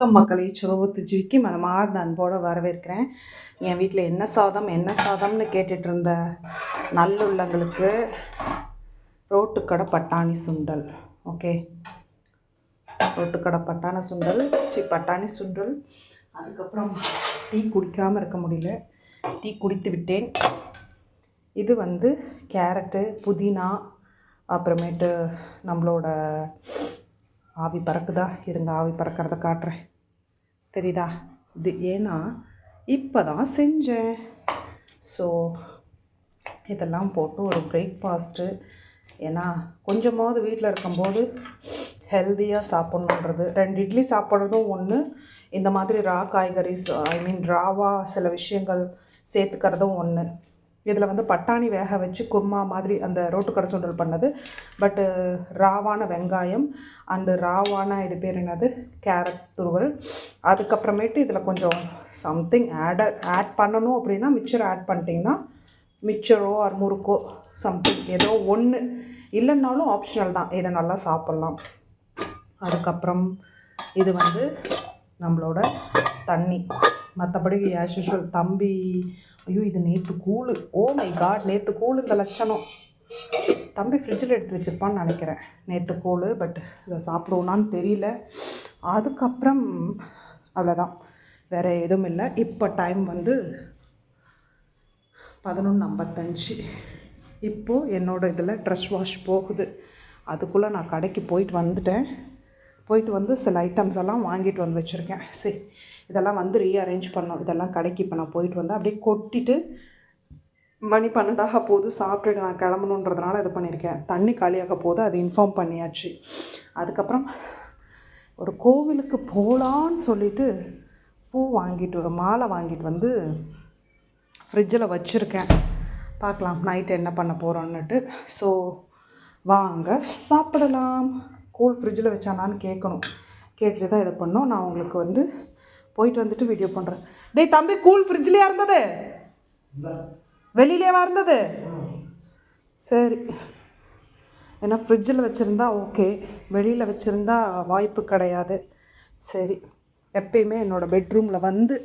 வணக்கம் மக்களை. சுலபத்து ஜிவிக்கு மனமார்ந்த அன்போடு வரவேற்கிறேன். என் வீட்டில் என்ன சாதம் என்ன சாதம்னு கேட்டுட்டு இருந்த நல்லுள்ளங்களுக்கு ரோட்டுக்கடை பட்டாணி சுண்டல். ஓகே? ரோட்டுக்கடை பட்டாணி சுண்டல் சி பட்டாணி சுண்டல். அதுக்கப்புறம் டீ குடிக்காமல் இருக்க முடியல. டீ குடித்து விட்டேன். இது வந்து கேரட்டு புதினா அப்புறமேட்டு நம்மளோட ஆவி பறக்குதா? இருங்க ஆவி பறக்கிறத காட்டுறேன். தெரியுதா? இது ஏன்னா இப்போ தான் செஞ்சேன். ஸோ இதெல்லாம் போட்டு ஒரு பிரேக்ஃபாஸ்ட்டு ஏன்னா கொஞ்சமாவது வீட்டில் இருக்கும்போது ஹெல்த்தியாக சாப்பிட்ணுன்றது ரெண்டு இட்லி சாப்பிட்றதும் ஒன்று இந்த மாதிரி ரா காய்கறிஸ் ஐ மீன் ராவாக சில விஷயங்கள் சேர்த்துக்கிறதும் ஒன்று இதில் வந்து பட்டாணி வேக வச்சு குர்மா மாதிரி அந்த ரோட்டுக்கடை சுண்டல் பண்ணது. பட்டு uh, ராவான வெங்காயம் அண்டு ராவான இது பேர் என்னது? கேரட் துருவல். அதுக்கப்புறமேட்டு இதில் கொஞ்சம் சம்திங் ஆட் ஆட் பண்ணணும் அப்படின்னா மிக்சர் ஆட் பண்ணிட்டிங்கன்னா மிக்சரோ ஆர் முறுக்கோ சம்திங் ஏதோ ஒன்று இல்லைன்னாலும் ஆப்ஷனல் தான். இதை நல்லா சாப்பிட்லாம். அதுக்கப்புறம் இது வந்து நம்மளோட தண்ணி. மற்றபடி ஆஸ் யூஷுவல் தம்பி ஐயோ இது நேற்று கூழு. ஓ மை காட் நேற்று கூழு இந்த லட்சணம். தம்பி ஃப்ரிட்ஜில் எடுத்து வச்சுருப்பான்னு நினைக்கிறேன். நேற்று கூழ் பட் இதை சாப்பிடுவோன்னான்னு தெரியல. அதுக்கப்புறம் அவ்வளோதான் வேறு எதுவும் இல்லை. இப்போ டைம் வந்து பதினொன்று ஐம்பத்தஞ்சு. இப்போது என்னோடய இதில் ட்ரெஸ் வாஷ் போகுது. அதுக்குள்ளே நான் கடைக்கு போயிட்டு வந்துட்டேன். போயிட்டு வந்து சில ஐட்டம்ஸ் எல்லாம் வாங்கிட்டு வந்து வச்சுருக்கேன். சரி இதெல்லாம் வந்து ரீஅரேஞ்ச் பண்ணோம் இதெல்லாம் கடைக்கு இப்போ நான் போயிட்டு வந்து அப்படியே கொட்டிட்டு மணி பன்னெண்டாக போகுது. சாப்பிட்டுட்டு நான் கிளம்பணுன்றதுனால இது பண்ணியிருக்கேன். தண்ணி காலியாக போகுது. அது இன்ஃபார்ம் பண்ணியாச்சு. அதுக்கப்புறம் ஒரு கோவிலுக்கு போகலான்னு சொல்லிட்டு பூ வாங்கிட்டு ஒரு மாலை வாங்கிட்டு வந்து ஃப்ரிட்ஜில் வச்சுருக்கேன். பார்க்கலாம் நைட்டு என்ன பண்ண போகிறோன்னுட்டு ஸோ வாங்க சாப்பிடலாம். கூல் ஃப்ரிட்ஜில் வச்சானான்னு கேட்கணும். கேட்டுட்டு தான் இதை பண்ணோம். நான் உங்களுக்கு வந்து போயிட்டு வந்துட்டு வீடியோ பண்ணுறேன் டேய் தம்பி கூல் ஃப்ரிட்ஜ்லேயா இருந்தது? வெளியிலேவா இருந்தது? சரி. ஏன்னா ஃப்ரிட்ஜில் வச்சுருந்தா ஓகே. வெளியில் வச்சுருந்தா வாய்ப்பு கிடையாது. சரி. எப்பயுமே என்னோடய பெட்ரூமில் வந்து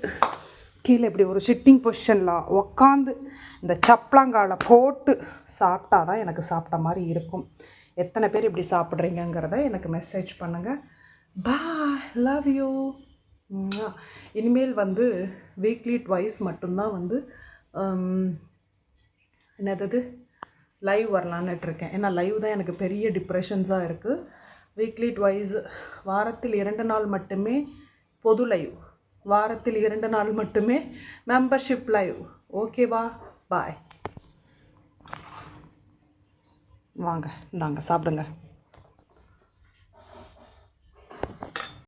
கீழே இப்படி ஒரு சிட்டிங் பொசிஷனில் உக்காந்து இந்த சப்ளாங்காலை போட்டு சாப்பிட்டா தான் எனக்கு சாப்பிட்ட மாதிரி இருக்கும். எத்தனை பேர் இப்படி சாப்பிட்றீங்கங்கிறத எனக்கு மெசேஜ் பண்ணுங்கள் பாய் லவ் யூ இனிமேல் வந்து வீக்லி ட்வைஸ் மட்டும்தான் வந்து um, என்னது? லைவ் வரலான்னுட்டு இருக்கேன் ஏன்னா லைவ் தான் எனக்கு பெரிய டிப்ரெஷன்ஸாக இருக்குது வீக்லி ட்வைஸ் வாரத்தில் இரண்டு நாள் மட்டுமே பொது லைவ் வாரத்தில் இரண்டு நாள் மட்டுமே மெம்பர்ஷிப் லைவ் ஓகேவா பாய் வாங்க இந்தாங்க சாப்பிடுங்க.